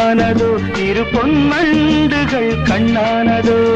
கண்ணானதோ இரு பொன்மண்டுகள் கண்ணானதோ.